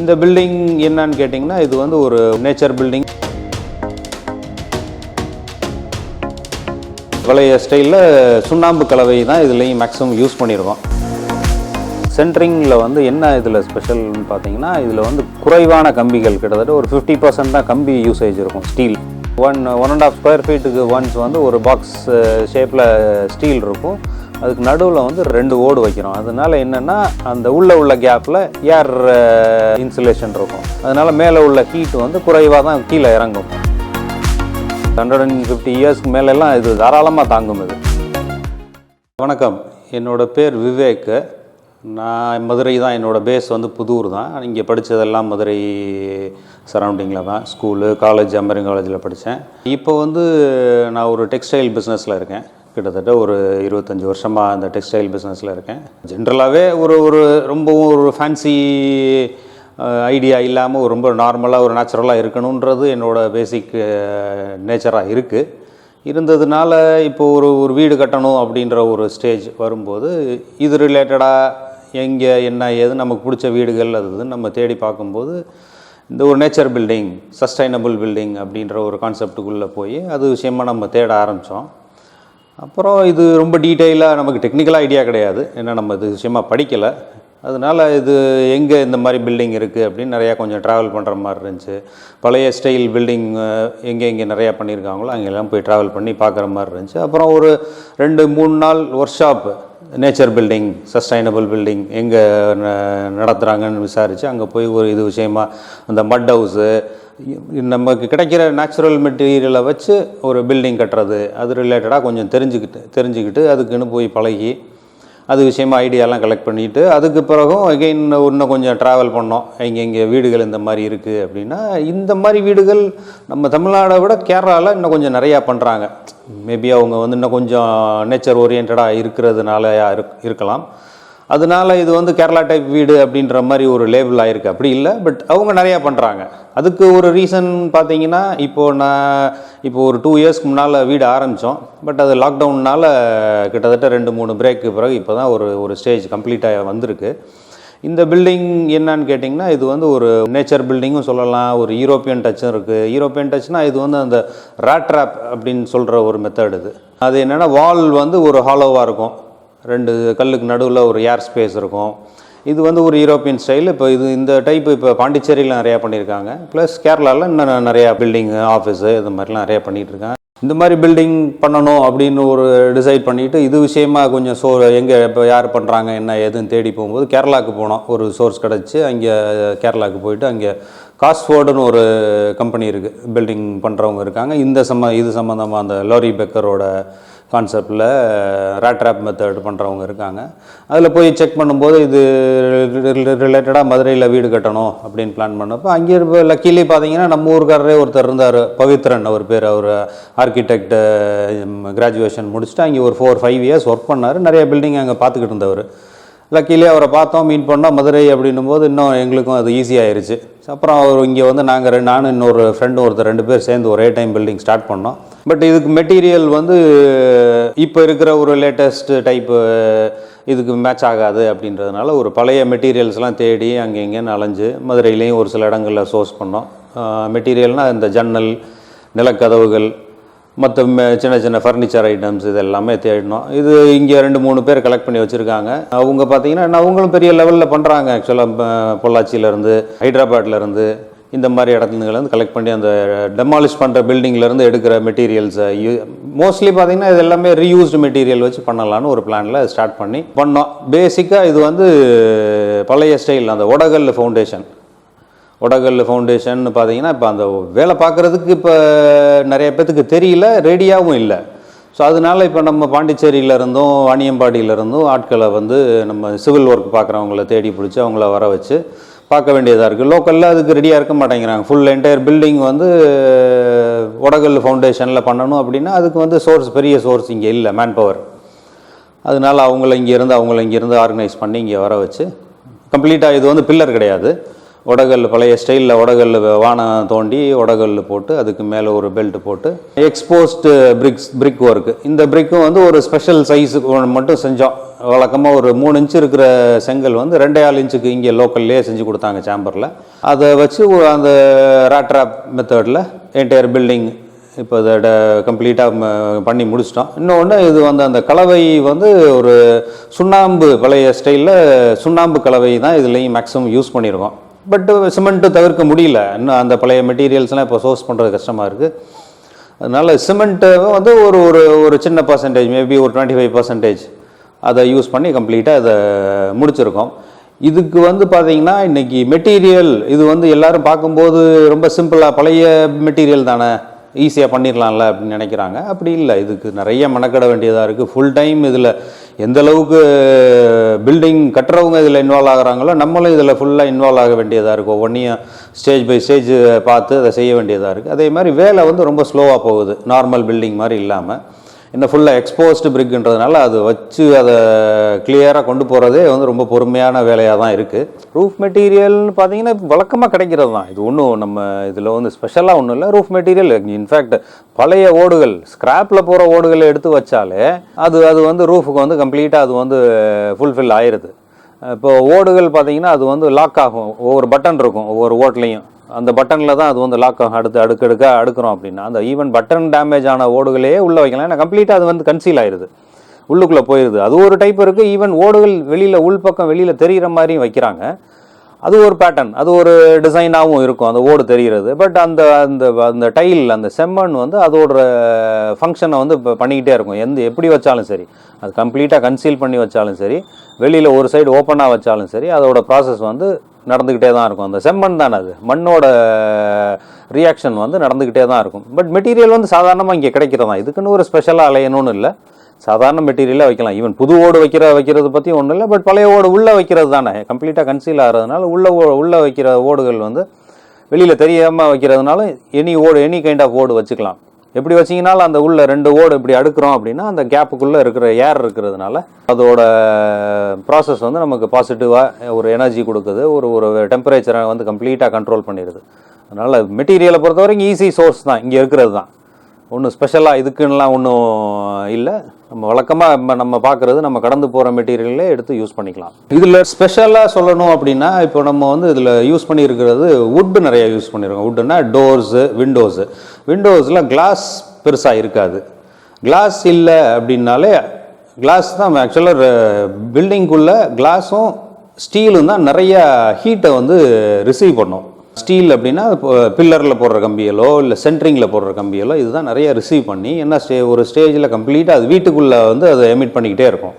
இந்த பில்டிங் என்னன்னு கேட்டிங்கன்னா இது வந்து ஒரு நேச்சர் பில்டிங் பழைய ஸ்டைலில் சுண்ணாம்பு கலவை தான் இதுலேயும் மேக்ஸிமம் யூஸ் பண்ணியிருக்கோம் சென்ட்ரிங்கில் வந்து என்ன இதில் ஸ்பெஷல்னு பார்த்தீங்கன்னா இதில் வந்து குறைவான கம்பிகள் கிட்டத்தட்ட ஒரு ஃபிஃப்டி பர்சன்ட் தான் கம்பி யூசேஜ் இருக்கும் steel one one and half square ஃபீட்டுக்கு once வந்து ஒரு பாக்ஸ் ஷேப்பில் ஸ்டீல் இருக்கும். அதுக்கு நடுவில் வந்து ரெண்டு ஓடு வைக்கிறோம். அதனால என்னென்னா அந்த உள்ளே உள்ள கேப்பில் ஏர் இன்சுலேஷன் இருக்கும். அதனால் மேலே உள்ள ஹீட் வந்து குறைவாக தான் கீழே இறங்கும். ஹண்ட்ரட் அண்ட் ஃபிஃப்டி இயர்ஸ்க்கு மேலெல்லாம் இது தாராளமாக தாங்கும் இது. வணக்கம். என்னோடய பேர் விவேக். நான் மதுரை தான் என்னோடய பேஸ் வந்து புதூர் தான். இங்கே படித்ததெல்லாம் மதுரை சரௌண்டிங்கில் தான். ஸ்கூலு காலேஜ் அம்பரிங் காலேஜில் படித்தேன் இப்போ வந்து நான் ஒரு டெக்ஸ்டைல் பிஸ்னஸில் இருக்கேன். கிட்டத்தட்ட ஒரு இருபத்தஞ்சி வருஷமாக அந்த டெக்ஸ்டைல் பிஸ்னஸில் இருக்கேன். ஜென்ரலாகவே ஒரு ஒரு ரொம்பவும் ஒரு ஃபேன்சி ஐடியா இல்லாமல் ஒரு ரொம்ப நார்மலாக ஒரு நேச்சுரலாக இருக்கணுன்றது என்னோடய பேசிக் நேச்சராக இருக்குது இருந்ததுனால இப்போ ஒரு ஒரு வீடு கட்டணும் அப்படின்ற ஒரு ஸ்டேஜ் வரும்போது இது ரிலேட்டடாக எங்கே என்ன ஏது நமக்கு பிடிச்ச வீடுகள் அது நம்ம தேடி பார்க்கும்போது இந்த ஒரு நேச்சர் பில்டிங் சஸ்டைனபிள் பில்டிங் அப்படின்ற ஒரு கான்செப்டுக்குள்ளே போய் அது விஷயமா நம்ம தேட ஆரம்பித்தோம் அப்புறம் இது ரொம்ப டீட்டெயிலாக நமக்கு டெக்னிக்கலாக ஐடியா கிடையாது. ஏன்னா நம்ம இது விஷயமா படிக்கலை. அதனால் இது எங்கே இந்த மாதிரி பில்டிங் இருக்குது அப்படின்னு நிறையா கொஞ்சம் ட்ராவல் பண்ணுற மாதிரி இருந்துச்சு. பழைய ஸ்டைல் பில்டிங் எங்கே எங்கே நிறையா பண்ணியிருக்காங்களோ அங்கெல்லாம் போய் ட்ராவல் பண்ணி பார்க்குற மாதிரி இருந்துச்சு. அப்புறம் ஒரு ரெண்டு மூணு நாள் workshop nature building sustainable building எங்கே நடத்துகிறாங்கன்னு விசாரித்து அங்கே போய் ஒரு இது விஷயமா அந்த மட் ஹவுஸு நமக்கு கிடைக்கிற நேச்சுரல் மெட்டீரியலை வச்சு ஒரு பில்டிங் கட்டுறது. அது ரிலேட்டடாக கொஞ்சம் தெரிஞ்சுக்கிட்டு தெரிஞ்சுக்கிட்டு அதுக்குன்னு போய் பழகி அது விஷயமா ஐடியாலாம் கலெக்ட் பண்ணிவிட்டு அதுக்கு பிறகும் அகெயின் இன்னும் கொஞ்சம் ட்ராவல் பண்ணோம். இங்கே இங்கே வீடுகள் இந்த மாதிரி இருக்குது அப்படின்னா இந்த மாதிரி வீடுகள் நம்ம தமிழ்நாடை விட கேரளாவில் இன்னும் கொஞ்சம் நிறையா பண்ணுறாங்க மேபி அவங்க வந்து இன்னும் கொஞ்சம் நேச்சர் ஓரியன்டாக இருக்கிறதுனால இருக்கலாம். அதனால இது வந்து கேரளா டைப் வீடு அப்படின்ற மாதிரி ஒரு லேபிள் ஆயிருக்கு. அப்படி இல்லை பட் அவங்க நிறையா பண்ணுறாங்க அதுக்கு ஒரு ரீசன் பார்த்தீங்கன்னா இப்போது நான் இப்போ ஒரு டூ இயர்ஸ்க்கு முன்னால் வீடு ஆரம்பித்தோம் பட் அது லாக்டவுன்னால் கிட்டத்தட்ட ரெண்டு மூணு பிரேக்கு பிறகு இப்போ தான் ஒரு ஒரு ஸ்டேஜ் கம்ப்ளீட்டாக வந்திருக்கு. இந்த பில்டிங் என்னன்னு கேட்டிங்கன்னா இது வந்து ஒரு நேச்சர் பில்டிங்கும் சொல்லலாம். ஒரு யூரோப்பியன் டச்சும் இருக்குது யூரோப்பியன் டச்னால் இது வந்து அந்த ராட்ராப் அப்படின்னு சொல்கிற ஒரு மெத்தட் இது. அது என்னென்னா வால் வந்து ஒரு ஹாலோவாக இருக்கும். ரெண்டு கல்லுக்கு நடுவில் ஒரு ஏர் ஸ்பேஸ் இருக்கும். இது வந்து ஒரு யூரோப்பியன் ஸ்டைல் இப்போ இது இந்த டைப் இப்போ பாண்டிச்சேரியில் நிறையா பண்ணியிருக்காங்க. ப்ளஸ் கேரளாவில் இன்னும் நிறையா பில்டிங் ஆஃபீஸு இது மாதிரிலாம் நிறையா பண்ணிகிட்ருக்காங்க இந்த மாதிரி பில்டிங் பண்ணணும் அப்படின்னு ஒரு டிசைட் பண்ணிவிட்டு இது விஷயமா கொஞ்சம் சோ எங்கே இப்போ யார் பண்ணுறாங்க என்ன ஏதுன்னு தேடி போகும்போது கேரளாவுக்கு போனோம். ஒரு சோர்ஸ் கிடச்சி அங்கே கேரளாவுக்கு போயிட்டு அங்கே காஸ்ஃபோர்டுன்னு ஒரு கம்பெனி இருக்குது பில்டிங் பண்ணுறவங்க இருக்காங்க. இந்த சம்ம இது சம்மந்தமாக அந்த லாரி பெக்கரோட கான்செப்டில் ரேட்ராப் மெத்தட் பண்ணுறவங்க இருக்காங்க. அதில் போய் செக் பண்ணும்போது இது ரிலேட்டடாக மதுரையில் வீடு கட்டணும் அப்படின்னு பிளான் பண்ணப்போ அங்கே இருப்ப லக்கிலி பார்த்தீங்கன்னா நம்ம ஊருக்காரரே ஒருத்தர் இருந்தார். பவித்ரன் அவர் பேர் அவர் uh, ஆர்கிடெக்ட் கிராஜுவேஷன் uh, முடிச்சுட்டு அங்கே ஒரு ஃபோர் ஃபைவ் இயர்ஸ் ஒர்க் பண்ணார். நிறைய பில்டிங் அங்கே பார்த்துக்கிட்டு இருந்தவர். லக்கிலே அவரை பார்த்தோம் மீன் பண்ணோம் மதுரை அப்படின்னும் போது இன்னும் எங்களுக்கும் அது ஈஸியாகிருச்சு அப்புறம் அவர் இங்கே வந்து நாங்கள் ரெண்டு நானும் இன்னொரு ஃப்ரெண்டு ஒருத்தர் ரெண்டு பேர் சேர்ந்து ஒரே டைம் பில்டிங் ஸ்டார்ட் பண்ணோம். பட் இதுக்கு மெட்டீரியல் வந்து இப்போ இருக்கிற ஒரு லேட்டஸ்ட் டைப்பு இதுக்கு மேட்ச் ஆகாது அப்படின்றதுனால ஒரு பழைய மெட்டீரியல்ஸ்லாம் தேடி அங்கே இங்கேன்னு அலைஞ்சு மதுரையிலையும் ஒரு சில இடங்களில் சோர்ஸ் பண்ணோம். மெட்டீரியல்னால் இந்த ஜன்னல் நிலக்கதவுகள் மற்ற சின்ன சின்ன ஃபர்னிச்சர் ஐட்டம்ஸ் இது எல்லாமே தேடினோம் இது இங்கே ரெண்டு மூணு பேர் கலெக்ட் பண்ணி வச்சுருக்காங்க. அவங்க பார்த்தீங்கன்னா அவங்களும் பெரிய லெவலில் பண்ணுறாங்க ஆக்சுவலாக பொள்ளாச்சியிலேருந்து ஹைதராபாட்லேருந்து இந்த மாதிரி இடத்துலேருந்து கலெக்ட் பண்ணி அந்த டெமாலிஷ் பண்ணுற பில்டிங்லேருந்து எடுக்கிற மெட்டீரியல்ஸை யூ மோஸ்ட்லி பார்த்தீங்கன்னா இது எல்லாமே ரீயூஸ்டு மெட்டீரியல் வச்சு பண்ணலான்னு ஒரு பிளானில் ஸ்டார்ட் பண்ணி பண்ணோம். பேசிக்காக இது வந்து பழைய ஸ்டைல் அந்த ஒடகல் ஃபவுண்டேஷன் ஒடகல் ஃபவுண்டேஷன் பார்த்தீங்கன்னா இப்போ அந்த வேலை பார்க்குறதுக்கு இப்போ நிறைய பேத்துக்கு தெரியல ரெடியாகவும் இல்லை. ஸோ அதனால இப்போ நம்ம பாண்டிச்சேரியில இருந்தும் வாணியம்பாடியில இருந்தும் ஆட்களை வந்து நம்ம சிவில் ஒர்க் பார்க்குறவங்கள தேடி பிடிச்சி அவங்கள வர வச்சு பார்க்க வேண்டியதாக இருக்குது லோக்கலில் அதுக்கு ரெடியாக இருக்க மாட்டேங்கிறாங்க. ஃபுல் என்டையர் பில்டிங் வந்து ஒடகல் ஃபவுண்டேஷனில் பண்ணணும் அப்படின்னா அதுக்கு வந்து சோர்ஸ் பெரிய சோர்ஸ் இங்கே இல்லை மேன் பவர் அதனால அவங்கள இங்கேருந்து அவங்கள இங்கேருந்து ஆர்கனைஸ் பண்ணி இங்கே வர வச்சு கம்ப்ளீட்டாக இது வந்து பில்லர் கிடையாது. உடகல் பழைய ஸ்டைலில் உடகல் வானம் தோண்டி உடகல் போட்டு அதுக்கு மேலே ஒரு பெல்ட் போட்டு எக்ஸ்போஸ்டு பிரிக்ஸ் பிரிக் ஒர்க்கு இந்த பிரிக்கும் வந்து ஒரு ஸ்பெஷல் சைஸுக்கு மட்டும் செஞ்சோம். வழக்கமாக ஒரு மூணு இன்ச்சு இருக்கிற செங்கல் வந்து ரெண்டே ஆள் இன்ச்சுக்கு இங்கே லோக்கல்லே செஞ்சு கொடுத்தாங்க சேம்பரில் அதை வச்சு அந்த ராட்ராப் மெத்தடில் என்டையர் பில்டிங் இப்போ அதை கம்ப்ளீட்டாக பண்ணி முடிச்சிட்டோம். இன்னொன்று இது வந்து அந்த கலவை வந்து ஒரு சுண்ணாம்பு பழைய ஸ்டைலில் சுண்ணாம்பு கலவை தான் இதுலேயும் மேக்ஸிமம் யூஸ் பண்ணியிருக்கோம் பட் சிமெண்ட்டு தவிர்க்க முடியல. இன்னும் அந்த பழைய மெட்டீரியல்ஸ்லாம் இப்போ சோர்ஸ் பண்ணுறது கஷ்டமாக இருக்குது அதனால் சிமெண்ட்டு வந்து ஒரு ஒரு ஒரு சின்ன பர்சன்டேஜ் மேபி ஒரு டுவெண்ட்டி ஃபைவ் பர்சன்டேஜ் அதை யூஸ் பண்ணி கம்ப்ளீட்டாக அதை முடிச்சிருக்கோம். இதுக்கு வந்து பார்த்தீங்கன்னா இன்னைக்கு மெட்டீரியல் இது வந்து எல்லாரும் பார்க்கும்போது ரொம்ப சிம்பிளாக பழைய மெட்டீரியல் தானே ஈஸியாக பண்ணிடலாம்ல அப்படின்னு நினைக்கிறாங்க. அப்படி இல்லை. இதுக்கு நிறைய மெனக்கட வேண்டியதாக இருக்குது ஃபுல் டைம் இதில் எந்த அளவுக்கு பில்டிங் கட்டுறவங்க இதில் இன்வால்வ் ஆகுறாங்களோ நம்மளும் இதில் ஃபுல்லாக இன்வால்வ் ஆக வேண்டியதாக இருக்குது ஒவ்வொன்றையும் ஸ்டேஜ் பை ஸ்டேஜ் பார்த்து அதை செய்ய வேண்டியதாக இருக்குது அதே மாதிரி வேலை வந்து ரொம்ப ஸ்லோவாக போகுது. நார்மல் பில்டிங் மாதிரி இல்லாமல் இன்னும் ஃபுல்லாக எக்ஸ்போஸ்டு பிரிக்குன்றதுனால அது வச்சு அதை கிளியராக கொண்டு போகிறதே வந்து ரொம்ப பொறுமையான வேலையாக தான் இருக்குது ரூஃப் மெட்டீரியல்னு பார்த்தீங்கன்னா வழக்கமாக கிடைக்கிறது தான். இது ஒன்றும் நம்ம இதில் வந்து ஸ்பெஷலாக ஒன்றும் இல்லை. ரூஃப் மெட்டீரியல் இன்ஃபேக்ட் பழைய ஓடுகள் ஸ்க்ராப்பில் போகிற ஓடுகளை எடுத்து வச்சாலே அது அது வந்து ரூஃபுக்கு வந்து கம்ப்ளீட்டாக அது வந்து ஃபுல்ஃபில் ஆயிடுது இப்போ ஓடுகள் பார்த்தீங்கன்னா அது வந்து லாக் ஆகும். ஒவ்வொரு பட்டன் இருக்கும். ஒவ்வொரு ஓட்லேயும் அந்த பட்டனில் தான் அது வந்து லாக் ஆகும். அடுத்து அடுக்கடுக்காக அடுக்க அடுக்கிறோம் அப்படின்னா. அந்த ஈவன் பட்டன் டேமேஜ் ஆன ஓடுகளே உள்ளே வைக்கலாம். ஏன்னா கம்ப்ளீட்டாக அது வந்து கன்சீல் ஆயிடுது உள்ளுக்குள்ளே போயிடுது அது ஒரு டைப் இருக்குது ஈவன் ஓடுகள் வெளியில் உள்பக்கம் வெளியில் தெரிகிற மாதிரியும் வைக்கிறாங்க. அது ஒரு பேட்டர்ன் அது ஒரு டிசைனாகவும் இருக்கும் அந்த ஓடு தெரிகிறது. பட் அந்த அந்த அந்த டைல் அந்த செம்மண் வந்து அதோட ஃபங்க்ஷனை வந்து இப்போ பண்ணிக்கிட்டே இருக்கும். எந்த எப்படி வச்சாலும் சரி. அது கம்ப்ளீட்டாக கன்சீல் பண்ணி வச்சாலும் சரி. வெளியில் ஒரு சைடு ஓப்பனாக வச்சாலும் சரி அதோட ப்ராசஸ் வந்து நடந்துக்கிட்டே தான் இருக்கும். அந்த செம்மண் தானே அது. மண்ணோட ரியாக்ஷன் வந்து நடந்துக்கிட்டே தான் இருக்கும். பட் மெட்டீரியல் வந்து சாதாரணமாக இங்கே கிடைக்கிறதான் இதுக்குன்னு ஒரு ஸ்பெஷலாக அலையணும்னு இல்லை. சாதாரண மெட்டீரியலாக வைக்கலாம். ஈவன் புது ஓடு வைக்கிற வைக்கிறது பற்றி ஒன்றும் இல்லை பட் பழைய ஓடு உள்ளே வைக்கிறது தானே. கம்ப்ளீட்டாக கன்சீல் ஆகிறதுனால உள்ள உள்ளே வைக்கிற ஓடுகள் வந்து வெளியில் தெரியாமல் வைக்கிறதுனால எனி ஓடு எனி கைண்ட் ஆஃப் ஓடு வச்சுக்கலாம். எப்படி வச்சீங்கனாலும் அந்த உள்ள ரெண்டு ஓடு இப்படி அடுக்கிறோம் அப்படின்னா அந்த கேப்புக்குள்ளே இருக்கிற ஏர் இருக்கிறதுனால அதோட ப்ராசஸ் வந்து நமக்கு பாசிட்டிவாக ஒரு எனர்ஜி கொடுக்குது. ஒரு ஒரு டெம்பரேச்சரை வந்து கம்ப்ளீட்டாக கண்ட்ரோல் பண்ணிடுது. அதனால் மெட்டீரியலை பொறுத்த வரைக்கும் ஈஸி சோர்ஸ் தான். இங்கே இருக்கிறது தான். ஒன்றும் ஸ்பெஷலாக இதுக்குன்னெலாம் ஒன்றும் இல்லை. நம்ம வழக்கமாக நம்ம நம்ம பார்க்குறது நம்ம கடந்து போகிற மெட்டீரியலே எடுத்து யூஸ் பண்ணிக்கலாம். இதில் ஸ்பெஷலாக சொல்லணும் அப்படின்னா இப்போ நம்ம வந்து இதில் யூஸ் பண்ணியிருக்கிறது வுட்டு நிறையா யூஸ் பண்ணியிருக்கோம். வுட்டுனா டோர்ஸு விண்டோஸு விண்டோஸில் கிளாஸ் பெருசாக இருக்காது. கிளாஸ் இல்லை அப்படின்னாலே கிளாஸ் தான் ஆக்சுவலாக பில்டிங்குள்ளே கிளாஸும் ஸ்டீலும் தான் நிறையா ஹீட்டை வந்து ரிசீவ் பண்ணும். ஸ்டீல் அப்படின்னா பில்லரில் போடுற கம்பிகளோ இல்லை சென்ட்ரிங்கில் போடுற கம்பிகளோ இதுதான் நிறைய ரிசீவ் பண்ணி என்ன ஸ்டே ஒரு ஸ்டேஜில் கம்ப்ளீட்டாக அது வீட்டுக்குள்ளே வந்து அதை எமிட் பண்ணிக்கிட்டே இருக்கும்.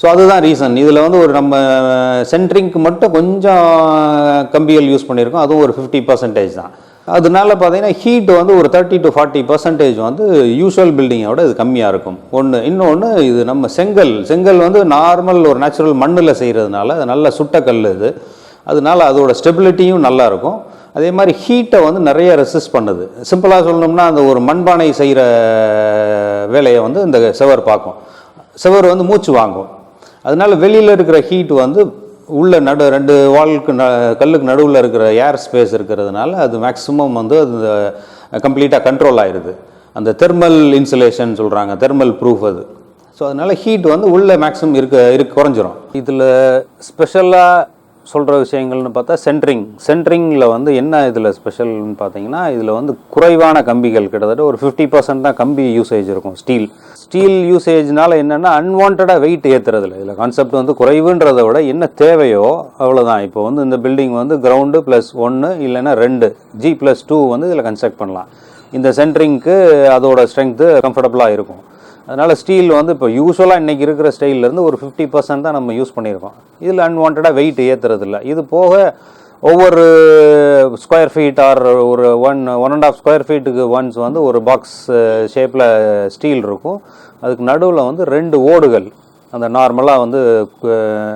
ஸோ அதுதான் ரீசன் இதில் வந்து ஒரு நம்ம சென்ட்ரிங்க்கு மட்டும் கொஞ்சம் கம்பிகள் யூஸ் பண்ணியிருக்கோம். அதுவும் ஒரு ஃபிஃப்டி பர்சன்டேஜ் தான். அதனால பார்த்தீங்கன்னா ஹீட் வந்து ஒரு தேர்ட்டி டு ஃபார்ட்டி பர்சன்டேஜ் வந்து யூஷுவல் பில்டிங்கோட இது கம்மியாக இருக்கும். ஒன்று இன்னொன்று இது நம்ம செங்கல். செங்கல் வந்து நார்மல் ஒரு நேச்சுரல் மண்ணில் செய்கிறதுனால அது நல்ல சுட்டக்கல் இது. அதனால அதோட ஸ்டெபிலிட்டியும் நல்லாயிருக்கும். அதே மாதிரி ஹீட்டை வந்து நிறைய ரெசிஸ்ட் பண்ணுது. சிம்பிளாக சொல்லணும்னா அந்த ஒரு மண்பானை செய்கிற வேலையை வந்து இந்த செவர் பார்க்கும். செவர் வந்து மூச்சு வாங்கும். அதனால வெளியில் இருக்கிற ஹீட் வந்து உள்ள நடு ரெண்டு வால்க்கு ந கல்லுக்கு நடுவில் இருக்கிற ஏர் ஸ்பேஸ் இருக்கிறதுனால அது மேக்ஸிமம் வந்து அது கம்ப்ளீட்டாக கண்ட்ரோல் ஆயிடுது அந்த தெர்மல் இன்சுலேஷன் சொல்கிறாங்க தெர்மல் ப்ரூஃப் அது. ஸோ அதனால ஹீட் வந்து உள்ளே மேக்ஸிமம் இருக்க இருக்க குறைஞ்சிரும். இதில் ஸ்பெஷலாக சொல்கிற விஷயங்கள்னு பார்த்தா சென்ட்ரிங் சென்ட்ரிங்கில் வந்து என்ன இதில் ஸ்பெஷல்னு பார்த்தீங்கன்னா இதில் வந்து குறைவான கம்பிகள் கிட்டத்தட்ட ஒரு ஃபிஃப்டி பர்சன்ட் தான் கம்பி யூசேஜ் இருக்கும் ஸ்டீல் ஸ்டீல் யூசேஜ்னால என்னென்னா அன்வான்டாக வெயிட் ஏற்றுறதுல இதில் கான்செப்ட் வந்து குறைவுன்றதை விட என்ன தேவையோ அவ்வளோதான் இப்போ வந்து இந்த பில்டிங் வந்து கிரவுண்டு ப்ளஸ் ஒன்று இல்லைன்னா ரெண்டு ஜி ப்ளஸ் டூ வந்து இதில் கன்ஸ்ட்ரக்ட் பண்ணலாம். இந்த சென்ட்ரிங்க்கு அதோட ஸ்ட்ரென்த்து கம்ஃபர்டபுளாக இருக்கும். அதனால் ஸ்டீல் வந்து இப்போ யூஸ்வலாக இன்றைக்கி இருக்கிற ஸ்டைல்லேருந்து ஒரு ஃபிஃப்டி பர்சன்ட் தான் நம்ம யூஸ் பண்ணியிருக்கோம். இதில் அன்வான்டாக வெயிட் ஏற்றுறது இல்லை இது போக ஒவ்வொரு ஸ்கொயர் ஃபீட் ஆர் ஒரு one one and half square ஃபீட்டுக்கு once வந்து ஒரு பாக்ஸ் ஷேப்பில் ஸ்டீல் இருக்கும். அதுக்கு நடுவில் வந்து ரெண்டு ஓடுகள். அந்த நார்மலாக வந்து uh,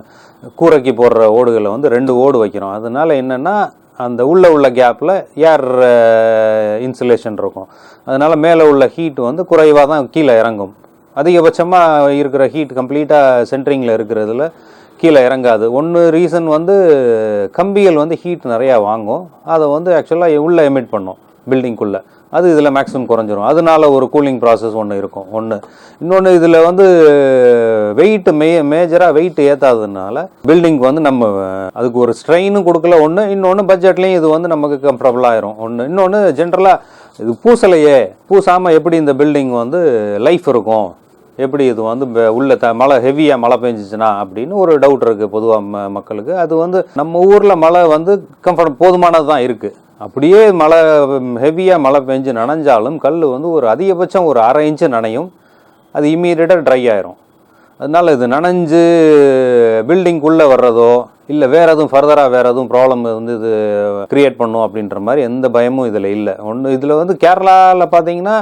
கூரைக்கு போடுற ஓடுகளை வந்து ரெண்டு ஓடு வைக்கிறோம். அதனால என்னென்னா அந்த உள்ளே உள்ள கேப்பில் ஏர் இன்சுலேஷன் இருக்கும். அதனால் மேலே உள்ள ஹீட் வந்து குறைவாக தான் கீழே இறங்கும். அதிகபட்சமாக இருக்கிற ஹீட் கம்ப்ளீட்டாக சென்ட்ரிங்கில் இருக்கிறதுல கீழே இறங்காது. ஒன்று ரீசன் வந்து கம்பிகள் வந்து ஹீட் நிறையா வாங்கும். அதை வந்து ஆக்சுவலாக உள்ளே எமிட் பண்ணும் பில்டிங்குள்ளே அது இதில் மேக்ஸிமம் குறைஞ்சிரும். அதனால ஒரு கூலிங் ப்ராசஸ் ஒன்று இருக்கும் ஒன்று இன்னொன்று இதில் வந்து வெயிட் மே மேஜராக வெயிட் ஏற்றாததுனால பில்டிங்க்கு வந்து நம்ம அதுக்கு ஒரு ஸ்ட்ரெயினும் கொடுக்கல ஒன்று இன்னொன்று பட்ஜெட்லேயும் இது வந்து நமக்கு கம்ஃபர்டபுள் ஆயிரும் ஒன்று இன்னொன்று ஜென்ரலாக இது பூசலையே. பூசாமல் எப்படி இந்த பில்டிங் வந்து லைஃப் இருக்கும்? எப்படி இது வந்து உள்ள த மழை ஹெவியாக மழை பெஞ்சிச்சுன்னா அப்படின்னு ஒரு டவுட் இருக்குது பொதுவாக மக்களுக்கு. அது வந்து நம்ம ஊரில் மழை வந்து கம்ஃபர்ட் போதுமானது தான் இருக்குது அப்படியே மழை ஹெவியாக மழை பெஞ்சு நனைஞ்சாலும் கல் வந்து ஒரு அதிகபட்சம் ஒரு அரை இன்ச்சு நனையும். அது இம்மீடியட்டாக ட்ரை ஆயிரும். அதனால் இது நனைஞ்சு பில்டிங்குள்ளே வர்றதோ இல்லை வேறு எதுவும் ஃபர்தராக வேறு எதுவும் ப்ராப்ளம் வந்து இது க்ரியேட் பண்ணும் அப்படின்ற மாதிரி எந்த பயமும் இதில் இல்லை. ஒன்று இதில் வந்து கேரளாவில் பார்த்தீங்கன்னா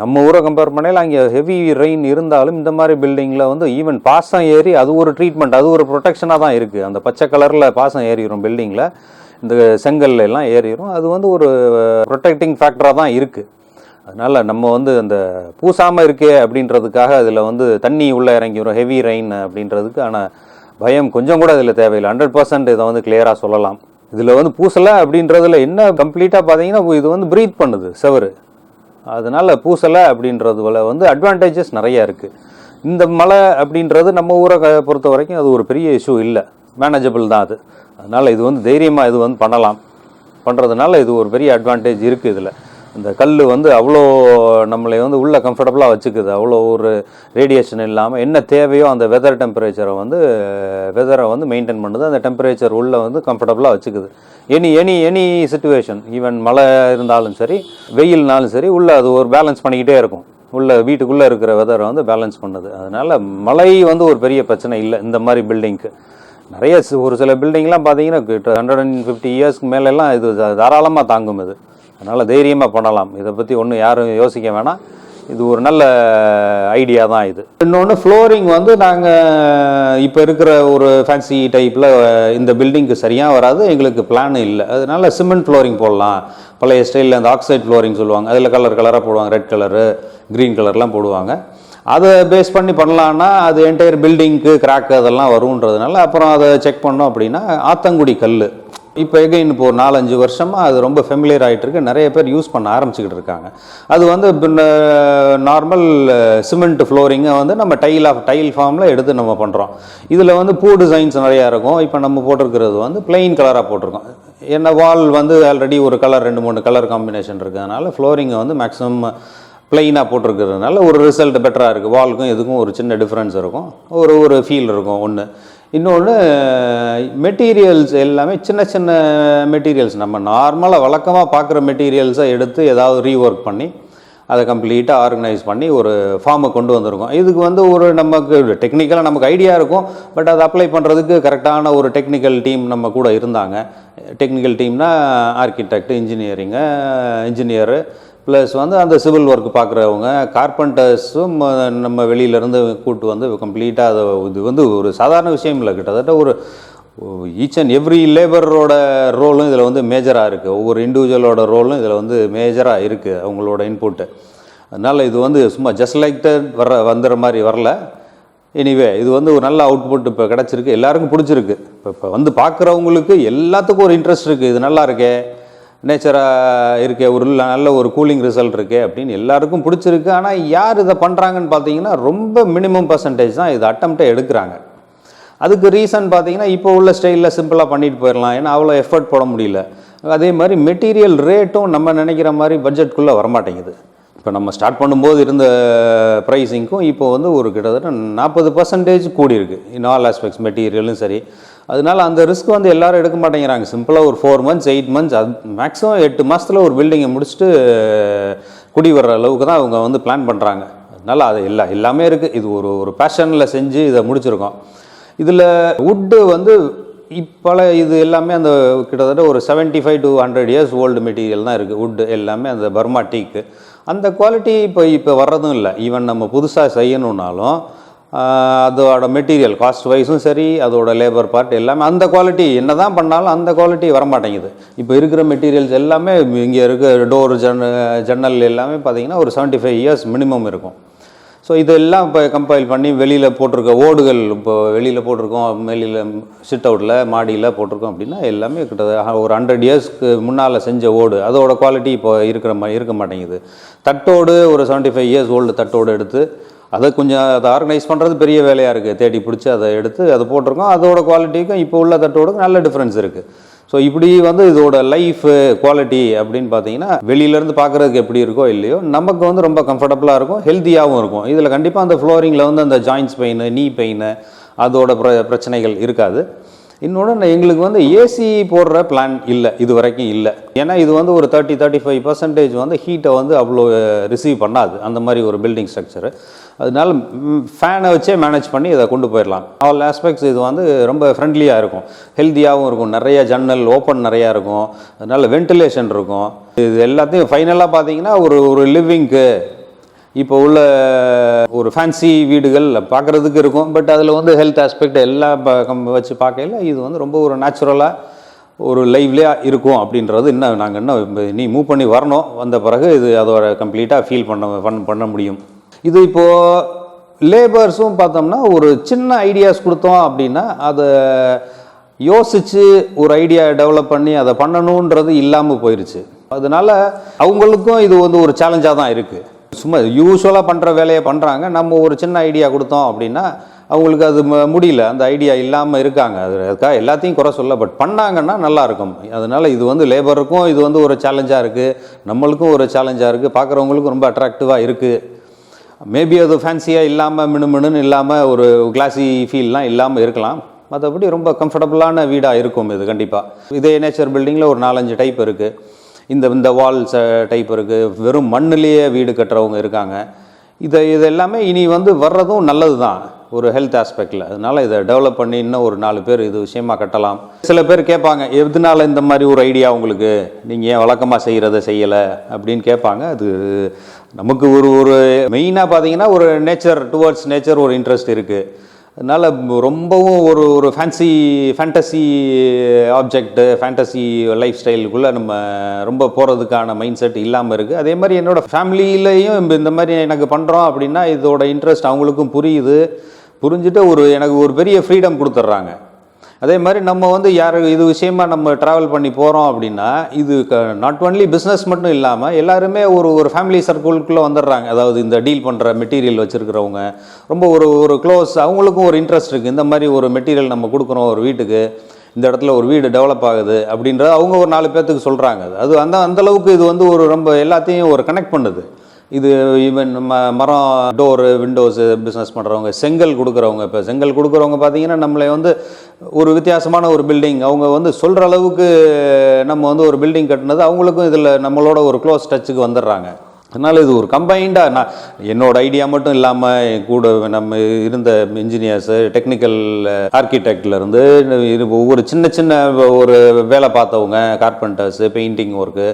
நம்ம ஊரை கம்பேர் பண்ணையில் அங்கே ஹெவி ரெயின் இருந்தாலும் இந்த மாதிரி பில்டிங்கில் வந்து ஈவன் பாசம் ஏறி அது ஒரு ட்ரீட்மெண்ட் அது ஒரு ப்ரொடெக்ஷனாக தான் இருக்குது அந்த பச்சை கலரில் பாசம் ஏறிடும் பில்டிங்கில் இந்த செங்கல்ல எல்லாம் ஏறிடும் அது வந்து ஒரு ப்ரொடெக்டிங் ஃபேக்டராக தான் இருக்குது அதனால் நம்ம வந்து அந்த பூசாமல் இருக்கே அப்படின்றதுக்காக அதில் வந்து தண்ணி உள்ளே இறங்கிடும் ஹெவி ரெயின் அப்படின்றதுக்கு. ஆனால் பயம் கொஞ்சம் கூட இதில் தேவையில்லை. ஹண்ட்ரட் பர்சன்ட் இதை வந்து கிளியராக சொல்லலாம். இதில் வந்து பூசலை அப்படின்றதுல என்ன கம்ப்ளீட்டாக பார்த்தீங்கன்னா இது வந்து ப்ரீத் பண்ணுது செவரு. அதனால் பூசலை அப்படின்றதுல வந்து அட்வான்டேஜஸ் நிறையா இருக்குது இந்த மழை அப்படின்றது நம்ம ஊரை பொறுத்த வரைக்கும் அது ஒரு பெரிய இஷ்யூ இல்லை. மேனேஜபிள் தான் அது. அதனால் இது வந்து தைரியமாக இது வந்து பண்ணலாம். பண்ணுறதுனால இது ஒரு பெரிய அட்வான்டேஜ் இருக்குது இதில். இந்த கல் வந்து அவ்வளோ நம்மளை வந்து உள்ளே கம்ஃபர்டபுளாக வச்சுக்குது. அவ்வளோ ஒரு ரேடியேஷன் இல்லாமல் என்ன தேவையோ அந்த வெதர் டெம்பரேச்சரை வந்து வெதரை வந்து மெயின்டைன் பண்ணுது. அந்த டெம்பரேச்சர் உள்ளே வந்து கம்ஃபர்டபுளாக வச்சுக்குது. Any any any situation even மழை இருந்தாலும் சரி வெயில்னாலும் சரி உள்ளே அது ஒரு பேலன்ஸ் பண்ணிக்கிட்டே இருக்கும். உள்ள வீட்டுக்குள்ளே இருக்கிற வெதரை வந்து பேலன்ஸ் பண்ணுது. அதனால் மழை வந்து ஒரு பெரிய பிரச்சனை இல்லை இந்த மாதிரி பில்டிங்க்கு நிறைய ஒரு சில பில்டிங்லாம் பார்த்தீங்கன்னா ஹண்ட்ரட் அண்ட் ஃபிஃப்டி இயர்ஸ்க்கு மேலெல்லாம் இது தாராளமாக தாங்கும் இது. அதனால் தைரியமாக பண்ணலாம். இதை பற்றி ஒன்றும் யாரும் யோசிக்க வேணாம். இது ஒரு நல்ல ஐடியா தான் இது. இன்னொன்று ஃப்ளோரிங் வந்து நாங்கள் இப்போ இருக்கிற ஒரு ஃபேன்சி டைப்பில் இந்த பில்டிங்க்கு சரியாக வராது. எங்களுக்கு பிளான் இல்லை. அதனால சிமெண்ட் ஃப்ளோரிங் போடலாம். பழைய ஸ்டைலில் அந்த ஆக்சைட் ஃப்ளோரிங் சொல்லுவாங்க. அதில் கலர் கலராக போடுவாங்க. ரெட் கலரு க்ரீன் கலர்லாம் போடுவாங்க. அதை பேஸ் பண்ணி பண்ணலான்னா அது என்டையர் பில்டிங்க்கு கிராக் அதெல்லாம் வருன்றதுனால அப்புறம் அதை செக் பண்ணோம் அப்படின்னா ஆத்தங்குடி கல் இப்போ எகைன் இப்போ ஒரு நாலஞ்சு வருஷமாக அது ரொம்ப ஃபெமிலியர் ஆகிட்டு இருக்கு. நிறைய பேர் யூஸ் பண்ண ஆரம்பிச்சுக்கிட்டு இருக்காங்க. அது வந்து நார்மல் சிமெண்ட் ஃப்ளோரிங்கை வந்து நம்ம டைல் ஆஃப் டைல் ஃபார்மில் எடுத்து நம்ம பண்ணுறோம் இதில் வந்து பூ டிசைன்ஸ் நிறையா இருக்கும். இப்போ நம்ம போட்டிருக்கிறது வந்து பிளெயின் கலராக போட்டிருக்கோம். என்ன வால் வந்து ஆல்ரெடி ஒரு கலர் ரெண்டு மூணு கலர் காம்பினேஷன் இருக்கிறதுனால ஃப்ளோரிங்கை வந்து மேக்ஸிமம் பிளெயினாக போட்டிருக்கிறதுனால ஒரு ரிசல்ட் பெட்டராக இருக்குது வாலுக்கும் எதுக்கும் ஒரு சின்ன டிஃப்ரென்ஸ் இருக்கும். ஒரு ஒரு ஃபீல் இருக்கும் ஒன்று இன்னொன்று மெட்டீரியல்ஸ் எல்லாமே சின்ன சின்ன மெட்டீரியல்ஸ் நம்ம நார்மலாக வழக்கமாக பார்க்குற மெட்டீரியல்ஸை எடுத்து ஏதாவது ரீஒர்க் பண்ணி அதை கம்ப்ளீட்டாக ஆர்கனைஸ் பண்ணி ஒரு ஃபார்மை கொண்டு வந்திருக்கோம். இதுக்கு வந்து ஒரு நமக்கு டெக்னிக்கலாக நமக்கு ஐடியா இருக்கும். பட் அதை அப்ளை பண்ணுறதுக்கு கரெக்டான ஒரு டெக்னிக்கல் டீம் நம்ம கூட இருந்தாங்க. டெக்னிக்கல் டீம்னால் ஆர்கிடெக்ட் இன்ஜினியரிங்கு இன்ஜினியரு ப்ளஸ் வந்து அந்த சிவில் ஒர்க் பார்க்குறவங்க கார்பெண்டர்ஸும் நம்ம வெளியிலேருந்து கூட்டு வந்து கம்ப்ளீட்டாக அதை இது வந்து ஒரு சாதாரண விஷயம் இல்லை. கிட்டத்தட்ட ஒரு ஈச் அண்ட் எவ்ரி லேபரோட ரோலும் இதில் வந்து மேஜராக இருக்குது ஒவ்வொரு இண்டிவிஜுவலோட ரோலும் இதில் வந்து மேஜராக இருக்குது அவங்களோட இன்புட்டு அதனால் இது வந்து சும்மா ஜஸ்ட் லைக் தட் வர வந்துடுற மாதிரி வரல. எனிவே இது வந்து ஒரு நல்ல அவுட்புட் இப்போ கிடச்சிருக்கு. எல்லாருக்கும் பிடிச்சிருக்கு. இப்போ இப்போ வந்து பார்க்குறவங்களுக்கு எல்லாத்துக்கும் ஒரு இன்ட்ரெஸ்ட் இருக்குது இது நல்லா இருக்கே. நேச்சராக இருக்கே ஒரு நல்ல- ஒரு கூலிங் ரிசல்ட் இருக்கே அப்படின்னு எல்லாருக்கும் பிடிச்சிருக்கு. ஆனால் யார் இதை பண்ணுறாங்கன்னு பார்த்தீங்கன்னா ரொம்ப மினிமம் பர்சன்டேஜ் தான் இது அட்டம்ப்டை எடுக்கிறாங்க. அதுக்கு ரீசன் பார்த்தீங்கன்னா இப்போ உள்ள ஸ்டைலில் சிம்பிளாக பண்ணிட்டு போயிடலாம். ஏன்னா அவ்வளோ எஃபர்ட் போட முடியல. அதே மாதிரி மெட்டீரியல் ரேட்டும் நம்ம நினைக்கிற மாதிரி பட்ஜெட்குள்ளே வரமாட்டேங்குது. இப்போ நம்ம ஸ்டார்ட் பண்ணும்போது இருந்த ப்ரைஸிங்க்கும் இப்போ வந்து ஒரு கிட்டத்தட்ட நாற்பது பர்சன்டேஜ் கூடி இருக்கு இன் ஆல் ஆஸ்பெக்ட்ஸ் மெட்டீரியலும் சரி. அதனால அந்த ரிஸ்க் வந்து எல்லாரும் எடுக்க மாட்டேங்கிறாங்க. சிம்பிளாக ஒரு ஃபோர் மந்த்ஸ் எயிட் மந்த்ஸ் அது மேக்ஸிமம் எட்டு மாதத்தில் ஒரு பில்டிங்கை முடிச்சுட்டு குடி வர்ற அளவுக்கு தான் அவங்க வந்து பிளான் பண்ணுறாங்க அதனால் அது எல்லா எல்லாமே இருக்குது இது ஒரு ஒரு பேஷனில் செஞ்சு இதை முடிச்சிருக்கோம். இதில் வுட்டு வந்து இப்போல இது எல்லாமே அந்த கிட்டத்தட்ட ஒரு 75 five to hundred years old material தான் இருக்குது வுட்டு எல்லாமே அந்த பர்மா டீக்கு அந்த குவாலிட்டி இப்போ இப்போ வர்றதும் இல்லை. ஈவன் நம்ம புதுசாக செய்யணுன்னாலும் அதோட மெட்டீரியல் காஸ்ட் வைஸும் சரி அதோட லேபர் பார்ட் எல்லாமே அந்த குவாலிட்டி என்ன தான் பண்ணாலும் அந்த குவாலிட்டி வரமாட்டேங்குது. இப்போ இருக்கிற மெட்டீரியல்ஸ் எல்லாமே இங்கே இருக்க டோர் ஜன் ஜன்னல் எல்லாமே பார்த்தீங்கன்னா ஒரு 75 ஃபைவ் இயர்ஸ் மினிமம் இருக்கும். ஸோ இதெல்லாம் இப்போ கம்பைல் பண்ணி வெளியில் போட்டிருக்க ஓடுகள் இப்போ வெளியில் போட்டிருக்கோம் வெளியில் சிட் அவுட்டில் மாடியில் போட்டிருக்கோம் அப்படின்னா எல்லாமே கிட்டத்தட்ட ஒரு ஹண்ட்ரட் இயர்ஸ்க்கு முன்னால் செஞ்ச ஓடு அதோட குவாலிட்டி இப்போ இருக்கிற மாதிரி இருக்க மாட்டேங்குது. தட்டோடு ஒரு 75 ஃபைவ் இயர்ஸ் ஓல்டு தட்டோடு எடுத்து அதை கொஞ்சம் அதை ஆர்கனைஸ் பண்ணுறது பெரிய வேலையாக இருக்குது தேடி பிடிச்சி அதை எடுத்து அதை போட்டிருக்கோம். அதோட குவாலிட்டிக்கும் இப்போ உள்ள தட்டோடுக்கும் நல்ல டிஃப்ரென்ஸ் இருக்குது ஸோ இப்படி வந்து இதோட லைஃப் குவாலிட்டி அப்படின்னு பார்த்தீங்கன்னா வெளியிலேருந்து பார்க்குறதுக்கு எப்படி இருக்கோ இல்லையோ நமக்கு வந்து ரொம்ப கம்ஃபர்டபுளாக இருக்கும் ஹெல்த்தியாகவும் இருக்கும். இதில் கண்டிப்பாக அந்த ஃப்ளோரிங்கில் வந்து அந்த ஜாயின்ஸ் பெயின் நீ பெயின் அதோட பிர பிரச்சனைகள் இருக்காது. இன்னொன்று எங்களுக்கு வந்து ஏசி போடுற பிளான் இல்லை இது வரைக்கும் இல்லை. ஏன்னா இது வந்து ஒரு தேர்ட்டி தேர்ட்டி ஃபைவ் பர்சன்டேஜ் வந்து ஹீட்டை வந்து அவ்வளோ ரிசீவ் பண்ணாது. அந்த மாதிரி ஒரு பில்டிங் ஸ்ட்ரக்சரு அதனால ஃபேனை வச்சே மேனேஜ் பண்ணி இதை கொண்டு போயிடலாம். ஆல் ஆஸ்பெக்ட்ஸ் இது வந்து ரொம்ப ஃப்ரெண்ட்லியாக இருக்கும். ஹெல்த்தியாகவும் இருக்கும். நிறைய ஜன்னல் ஓப்பன் நிறையா இருக்கும். அதனால வென்டிலேஷன் இருக்கும். இது எல்லாத்தையும் ஃபைனலாக பார்த்தீங்கன்னா ஒரு ஒரு லிவிங்க்கு இப்போ உள்ள ஒரு ஃபேன்சி வீடுகள் பார்க்குறதுக்கு இருக்கும். பட் அதில் வந்து ஹெல்த் ஆஸ்பெக்ட் எல்லாம் வச்சு பார்க்கையில இது வந்து ரொம்ப ஒரு நேச்சுரலாக ஒரு லைவ்லியாக இருக்கும் அப்படின்றது இன்னும் நாங்கள் இன்னும் நீ மூவ் பண்ணி வரணும். வந்த பிறகு இது அதோட கம்ப்ளீட்டாக ஃபீல் பண்ண பண்ண பண்ண முடியும். இது இப்போது லேபர்ஸும் பார்த்தோம்னா ஒரு சின்ன ஐடியாஸ் கொடுத்தோம் அப்படின்னா அதை யோசித்து ஒரு ஐடியா டெவலப் பண்ணி அதை பண்ணணுன்றது இல்லாமல் போயிடுச்சு அதனால அவங்களுக்கும் இது வந்து ஒரு சேலஞ்சாக தான் இருக்குது சும்மா யூஸ்வலாக பண்ணுற வேலையை பண்ணுறாங்க நம்ம ஒரு சின்ன ஐடியா கொடுத்தோம் அப்படின்னா அவங்களுக்கு அது ம- முடியல. அந்த ஐடியா இல்லாமல் இருக்காங்க. அதுக்காக எல்லாத்தையும் குறை சொல்ல பட் பண்ணாங்கன்னா நல்லாயிருக்கும் அதனால் அதனால இது வந்து லேபருக்கும் இது வந்து ஒரு சேலஞ்சாக இருக்குது நம்மளுக்கும் ஒரு சேலஞ்சாக இருக்குது பார்க்குறவங்களுக்கும் ரொம்ப அட்ராக்டிவாக இருக்குது மேபி அது ஃபேன்சியாக இல்லாமல் மினுமினுன்னு இல்லாமல் ஒரு கிளாஸி ஃபீல்லாம் இல்லாமல் இருக்கலாம். மற்றபடி ரொம்ப கம்ஃபர்டபுளான வீடாக இருக்கும் இது கண்டிப்பாக இதே நேச்சர் பில்டிங்கில் ஒரு நாலஞ்சு டைப் இருக்குது இந்த இந்த வால்ஸ் டைப் இருக்குது வெறும் மண்ணிலேயே வீடு கட்டுறவங்க இருக்காங்க. இதை இது எல்லாமே இனி வந்து வர்றதும் நல்லது தான் ஒரு ஹெல்த் ஆஸ்பெக்டில் அதனால் இதை டெவலப் பண்ணி இன்னும் ஒரு நாலு பேர் இது விஷயமா கட்டலாம். சில பேர் கேட்பாங்க எதனால இந்த மாதிரி ஒரு ஐடியா உங்களுக்கு? நீங்கள் ஏன் வழக்கமாக செய்கிறத செய்யலை? அப்படின்னு கேட்பாங்க. அது நமக்கு ஒரு ஒரு மெயினாக பார்த்தீங்கன்னா ஒரு நேச்சர் டுவர்ட்ஸ் நேச்சர் ஒரு இன்ட்ரெஸ்ட் இருக்குது அதனால் ரொம்பவும் ஒரு ஒரு fancy fantasy object fantasy life ஸ்டைலுக்குள்ளே நம்ம ரொம்ப போகிறதுக்கான மைண்ட் செட் இல்லாமல் இருக்குது அதே மாதிரி என்னோடய ஃபேமிலியிலையும் இந்த மாதிரி எனக்கு பண்ணுறோம் அப்படின்னா இதோட இன்ட்ரெஸ்ட் அவங்களுக்கும் புரியுது. புரிஞ்சுட்டு ஒரு எனக்கு ஒரு பெரிய ஃப்ரீடம் கொடுத்துட்றாங்க. அதே மாதிரி நம்ம வந்து யார் இது விஷயமா நம்ம ட்ராவல் பண்ணி போகிறோம் அப்படின்னா இது நாட் ஒன்லி பிஸ்னஸ் மட்டும் இல்லாமல் எல்லாருமே ஒரு ஒரு ஃபேமிலி சர்க்கிள்குள்ளே வந்துடுறாங்க. அதாவது இந்த டீல் பண்ணுற மெட்டீரியல் வச்சுருக்கிறவங்க ரொம்ப ஒரு ஒரு க்ளோஸ் அவங்களுக்கும் ஒரு இன்ட்ரெஸ்ட் இருக்குது இந்த மாதிரி ஒரு மெட்டீரியல் நம்ம கொடுக்குறோம் ஒரு வீட்டுக்கு இந்த இடத்துல ஒரு வீடு டெவலப் ஆகுது அப்படின்றத அவங்க ஒரு நாலு பேர்த்துக்கு சொல்கிறாங்க அது அந்த அந்த அளவுக்கு இது வந்து ஒரு ரொம்ப எல்லாத்தையும் ஒரு கனெக்ட் பண்ணுது. இது ஈவன் ம மரம் டோரு விண்டோஸு பிஸ்னஸ் பண்ணுறவங்க செங்கல் கொடுக்குறவங்க இப்போ செங்கல் கொடுக்குறவங்க பார்த்தீங்கன்னா நம்மளை வந்து ஒரு வித்தியாசமான ஒரு பில்டிங் அவங்க வந்து சொல்கிற அளவுக்கு நம்ம வந்து ஒரு பில்டிங் கட்டினது அவங்களுக்கும் இதில் நம்மளோட ஒரு க்ளோஸ் டச்சுக்கு வந்துடுறாங்க. அதனால் இது ஒரு கம்பைண்டாக நான் என்னோட ஐடியா மட்டும் இல்லாமல் கூட நம்ம இருந்த இன்ஜினியர்ஸு டெக்னிக்கல் ஆர்கிடெக்ட்லேருந்து ஒவ்வொரு சின்ன சின்ன ஒரு வேலை பார்த்தவங்க carpenters painting work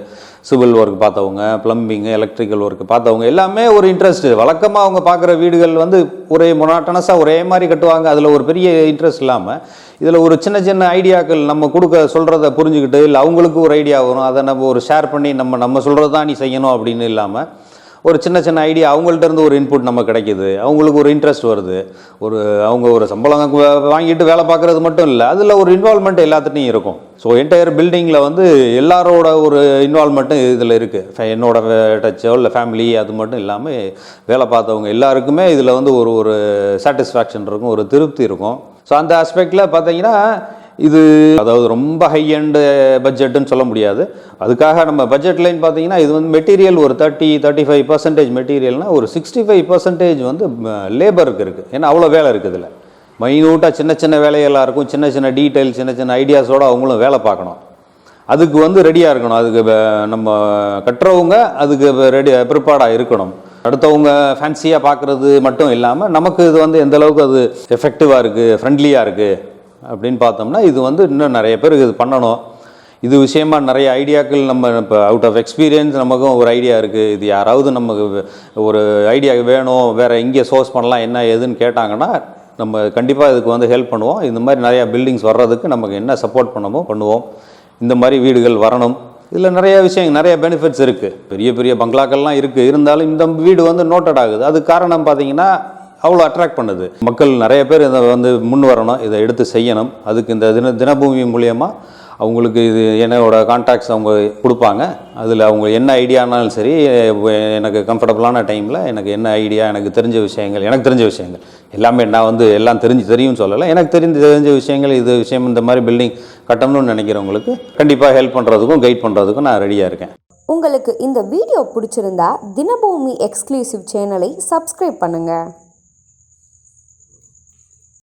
civil work பார்த்தவங்க ப்ளம்பிங் எலக்ட்ரிக்கல் ஒர்க் பார்த்தவங்க எல்லாமே ஒரு இன்ட்ரெஸ்ட் வழக்கமாக அவங்க பார்க்குற வீடுகள் வந்து ஒரே மொனாட்டனஸாக ஒரே மாதிரி கட்டுவாங்க. அதில் ஒரு பெரிய இன்ட்ரெஸ்ட் இல்லாமல் இதில் ஒரு சின்ன சின்ன ஐடியாக்கள் நம்ம கொடுக்க சொல்கிறத புரிஞ்சுக்கிட்டு இல்லை அவங்களுக்கு ஒரு ஐடியா வரும். அதை நம்ம ஒரு ஷேர் பண்ணி நம்ம நம்ம சொல்கிறது தான் நீ செய்யணும் அப்படின்னு இல்லாமல் ஒரு சின்ன சின்ன ஐடியா அவங்கள்ட்ட இருந்து ஒரு இன்புட் நமக்கு கிடைக்கிது. அவங்களுக்கு ஒரு இன்ட்ரெஸ்ட் வருது. ஒரு அவங்க ஒரு சம்பளம் வாங்கிட்டு வேலை பார்க்குறது மட்டும் இல்லை அதில் ஒரு இன்வால்மெண்ட் எல்லாத்துட்டையும் இருக்கும். ஸோ என்டையர் பில்டிங்கில் வந்து எல்லாரோட ஒரு இன்வால்மெண்ட்டும் இதில் இருக்குது என்னோட டச்சோ இல்லை ஃபேமிலி அது மட்டும் இல்லாமல் வேலை பார்த்தவங்க எல்லாருக்குமே இதில் வந்து ஒரு ஒரு சாட்டிஸ்ஃபேக்ஷன் இருக்கும் ஒரு திருப்தி இருக்கும். ஸோ அந்த ஆஸ்பெக்டில் பார்த்தீங்கன்னா இது அதாவது ரொம்ப ஹை எண்டு பட்ஜெட்டுன்னு சொல்ல முடியாது. அதுக்காக நம்ம பட்ஜெட் லைன் பார்த்தீங்கன்னா இது வந்து மெட்டீரியல் ஒரு தேர்ட்டி தேர்ட்டி ஃபைவ் பர்சன்டேஜ் மெட்டீரியல்னால் ஒரு சிக்ஸ்டி ஃபைவ் பர்சன்டேஜ் வந்து லேபருக்கு இருக்குது ஏன்னா அவ்வளோ வேலை இருக்குது இதில். மைனூட்டாக சின்ன சின்ன வேலையெல்லாம் இருக்கும். சின்ன சின்ன டீட்டெயில் சின்ன சின்ன ஐடியாஸோடு அவங்களும் வேலை பார்க்கணும். அதுக்கு வந்து ரெடியாக இருக்கணும். அதுக்கு நம்ம கட்டுறவங்க அதுக்கு ரெடி ப்ரிப்பேர்டாக இருக்கணும். அடுத்தவங்க ஃபேன்சியாக பார்க்குறது மட்டும் இல்லாமல் நமக்கு இது வந்து எந்தளவுக்கு அது எஃபெக்டிவாக இருக்குது ஃப்ரெண்ட்லியாக இருக்குது அப்படின்னு பார்த்தோம்னா இது வந்து இன்னும் நிறைய பேருக்கு இது பண்ணணும். இது விஷயமா நிறைய ஐடியாக்கள் நம்ம இப்போ அவுட் ஆஃப் எக்ஸ்பீரியன்ஸ் நமக்கும் ஒரு ஐடியா இருக்குது இது யாராவது நமக்கு ஒரு ஐடியா வேணும் வேறு எங்கே சோர்ஸ் பண்ணலாம் என்ன ஏதுன்னு கேட்டாங்கன்னா நம்ம கண்டிப்பாக இதுக்கு வந்து ஹெல்ப் பண்ணுவோம். இந்த மாதிரி நிறையா பில்டிங்ஸ் வர்றதுக்கு நமக்கு என்ன சப்போர்ட் பண்ணமோ பண்ணுவோம். இந்த மாதிரி வீடுகள் வரணும். இதில் நிறைய விஷயம் நிறைய பெனிஃபிட்ஸ் இருக்குது பெரிய பெரிய பங்களாக்கள்லாம் இருக்குது இருந்தாலும் இந்த வீடு வந்து நோட்டட் ஆகுது. அது காரணம் பார்த்தீங்கன்னா அவ்வளோ அட்ராக்ட் பண்ணுது. மக்கள் நிறைய பேர் இதை வந்து முன் வரணும் இதை எடுத்து செய்யணும். அதுக்கு இந்த தின தினபூமி மூலியமாக அவங்களுக்கு இது என்னோட கான்டாக்ட்ஸ் அவங்க கொடுப்பாங்க. அதில் அவங்க என்ன ஐடியானாலும் சரி எனக்கு கம்ஃபர்டபுளான டைமில் எனக்கு என்ன ஐடியா எனக்கு தெரிஞ்ச விஷயங்கள் எனக்கு தெரிஞ்ச விஷயங்கள். எல்லாமே நான் வந்து எல்லாம் தெரிஞ்சு தெரியும்னு சொல்லலை. எனக்கு தெரிஞ்ச தெரிஞ்ச விஷயங்கள் இது விஷயம் இந்த மாதிரி பில்டிங் கட்டணும்னு நினைக்கிறவங்களுக்கு கண்டிப்பாக ஹெல்ப் பண்ணுறதுக்கும் கைட் பண்ணுறதுக்கும் நான் ரெடியாக இருக்கேன். உங்களுக்கு இந்த வீடியோ பிடிச்சிருந்தா தினபூமி எக்ஸ்க்ளூசிவ் சேனலை சப்ஸ்கிரைப் பண்ணுங்கள்